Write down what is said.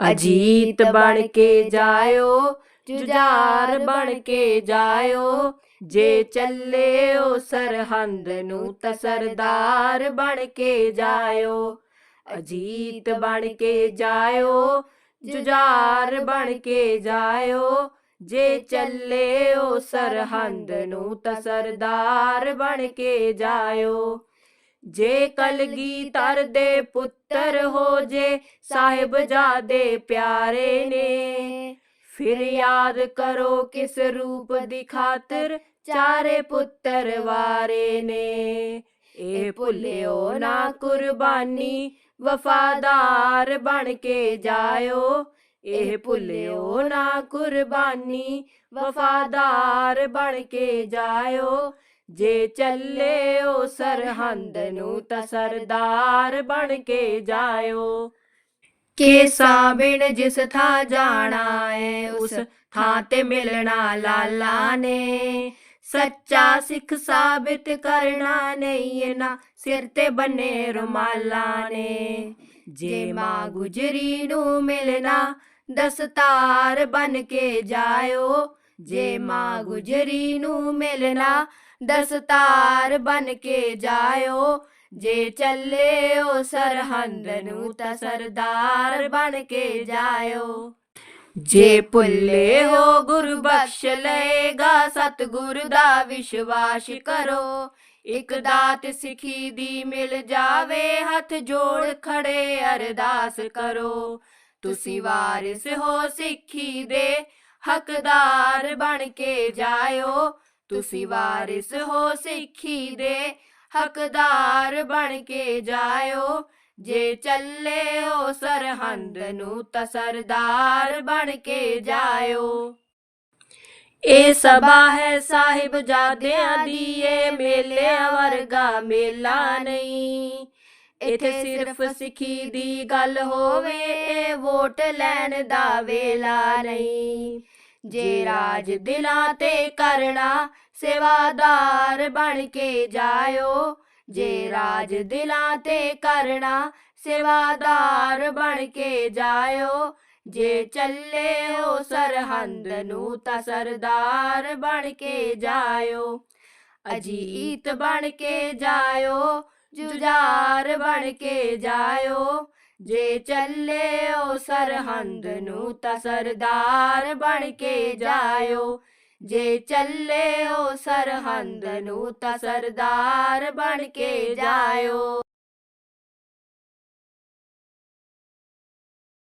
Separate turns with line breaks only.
ਅਜੀਤ ਬਣ ਕੇ ਜਾਇਓ ਜੁਝਾਰ ਬਣ ਕੇ ਜਾਇਓ ਜੇ ਚੱਲਿਓ ਸਰਹੰਦ ਨੂੰ ਤਾਂ ਸਰਦਾਰ ਬਣ ਕੇ ਜਾਇਓ। ਅਜੀਤ ਬਣ ਕੇ ਜਾਇਓ ਜੁਝਾਰ ਬਣ ਕੇ ਜਾਇਓ ਜੇ ਚੱਲਿਓ ਸਰਹੰਦ ਨੂੰ ਤਾਂ ਸਰਦਾਰ ਬਣ ਕੇ ਜਾਇਓ। ਜੇ ਕਲਗੀਧਰ ਦੇ ਪੁੱਤਰ ਹੋ ਜੇ ਸਾਹਿਬ ਜਾਦੇ ਪਿਆਰੇ ਨੇ ਫਿਰ ਯਾਦ ਕਰੋ ਕਿਸ ਰੂਪ ਦੀ ਖਾਤਰ ਚਾਰੇ ਪੁੱਤਰ ਵਾਰੇ ਨੇ ਇਹ ਭੁੱਲਿਓ ਨਾ ਕੁਰਬਾਨੀ ਵਫਾਦਾਰ ਬਣ ਕੇ ਜਾਇਓ ਇਹ ਭੁੱਲਿਓ ਨਾ ਕੁਰਬਾਨੀ ਵਫਾਦਾਰ ਬਣ ਕੇ ਜਾਇਓ ਜੇ ਚੱਲੇ ਚੱਲਿਓ ਸਰਹੰਦ ਨੂੰ ਤਾਂ ਸਰਦਾਰ ਬਣ ਕੇ ਜਾਇਓ। ਕੇਸਾਂ ਬਿਨ ਜਿਸ ਥਾਂ ਜਾਣਾ ਏ, ਉਸ ਥਾਂ ਤੇ ਮਿਲਣਾ ਲਾਲਾ ਨੇ। ਸੱਚਾ ਸਿੱਖ ਸਾਬਿਤ ਕਰਨਾ ਨਹੀਂ ਏ, ਨਾ ਸਿਰ ਤੇ ਬੰਨੇ ਰੁਮਾਲਾਂ ਨੇ। ਜੇ ਮਾਂ ਗੁਜਰੀ ਨੂੰ ਮਿਲਣਾ ਦਸਤਾਰ ਬਣ ਕੇ ਜਾਇਓ, ਜੇ ਮਾਂ ਗੁਜਰੀ ਨੂੰ ਮਿਲਣਾ ਦਸਤਾਰ ਬਨ ਕੇ ਜਾਇਓ। ਜੇ ਚੱਲੇ ਚੱਲਿਓ ਸਰਹੰਦ ਨੂੰ ਤਾਂ ਸਰਦਾਰ ਬਣ ਕੇ ਜਾਇਓ। ਜੇ ਭੁੱਲੇ ਹੋ ਗੁਰ ਬਖਸ਼ ਲਏਗਾ, ਸਤਿਗੁਰ ਦਾ ਵਿਸ਼ਵਾਸ ਕਰੋ। ਇੱਕ ਦਾਤ ਸਿੱਖੀ ਦੀ ਮਿਲ ਜਾਵੇ, ਹੱਥ ਜੋੜ ਖੜੇ ਅਰਦਾਸ ਕਰੋ। ਤੁਸੀਂ ਵਾਰਿਸ ਹੋ ਸਿੱਖੀ ਦੇ ਹੱਕਦਾਰ ਬਣ ਕੇ ਜਾਇਓ। ਤੁਸੀਂ ਵਾਰਿਸ ਹੋ ਸਿੱਖੀ ਦੇ ਹੱਕਦਾਰ ਬਣ ਕੇ ਜਾਇਓ। ਜੇ ਚੱਲੇ ਹੋ ਸਰਹੰਦ ਨੂੰ ਤਾਂ ਸਰਦਾਰ ਬਣ ਕੇ ਜਾਇਓ। ਇਹ ਸਭਾ ਹੈ ਸਾਹਿਬ ਜਾਦਿਆਂ ਦੀ, ਏ ਮੇਲਿਆਂ ਵਰਗਾ ਮੇਲਾ ਨਹੀਂ। ਇਥੇ ਸਿਰਫ ਸਿੱਖੀ ਦੀ ਗੱਲ ਹੋਵੇ ਇਹ ਵੋਟ ਲੈਣ ਦਾ ਵੇਲਾ ਨਹੀਂ। ਜੇ ਰਾਜ ਦਿਲਾਂ ਤੇ ਕਰਨਾ ਸੇਵਾਦਾਰ ਬਣ ਕੇ ਜਾਇਓ। ਜੇ ਰਾਜ ਦਿਲਾਂ ਤੇ ਕਰਨਾ ਸੇਵਾਦਾਰ ਬਣ ਕੇ ਜਾਇਓ। ਜੇ ਚੱਲਿਓ ਸਰਹੰਦ ਨੂੰ ਤਾਂ ਸਰਦਾਰ ਬਣ ਕੇ ਜਾਇਓ। ਅਜੀਤ ਬਣ ਕੇ ਜਾਇਓ ਜੁਝਾਰ ਬਣ ਕੇ ਜਾਇਓ। ਜੇ ਚੱਲੇ ਚੱਲਿਓ ਸਰਹੰਦ ਨੂੰ ਤਾਂ ਸਰਦਾਰ ਬਣ ਕੇ ਜਾਇਓ। ਜੇ ਚੱਲਿਓ ਸਰਹੰਦ ਨੂੰ ਤਾਂ ਸਰਦਾਰ ਬਣ ਕੇ ਜਾਇਓ।